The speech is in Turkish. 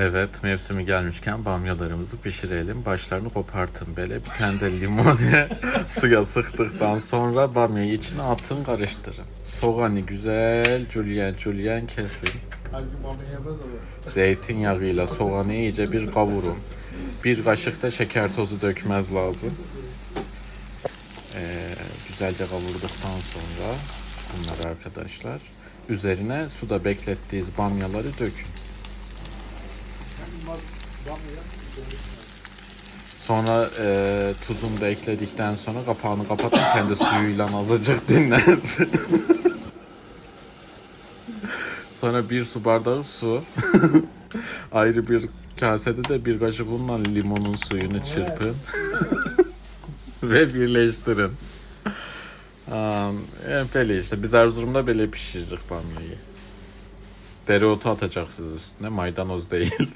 Evet mevsimi gelmişken bamyalarımızı pişirelim. Başlarını kopartın böyle. Bir tane de limonu suya sıktıktan sonra bamyayı içine atın karıştırın. Soğanı güzel julien julien kesin. Zeytinyağıyla soğanı iyice bir kavurun. Bir kaşık da şeker tozu dökmez lazım. Ee, güzelce kavurduktan sonra bunlar arkadaşlar üzerine suda beklettiğiniz bamyaları dökün. Sonra e, tuzunu da ekledikten sonra kapağını kapatın kendi suyuyla azıcık dinlensin. sonra bir su bardağı su. Ayrı bir kasede de bir kaşık unla limonun suyunu çırpın. Ve birleştirin. Aa, e, böyle işte biz Erzurum'da böyle pişiririk bamyayı. Dereotu atacaksınız üstüne maydanoz değil.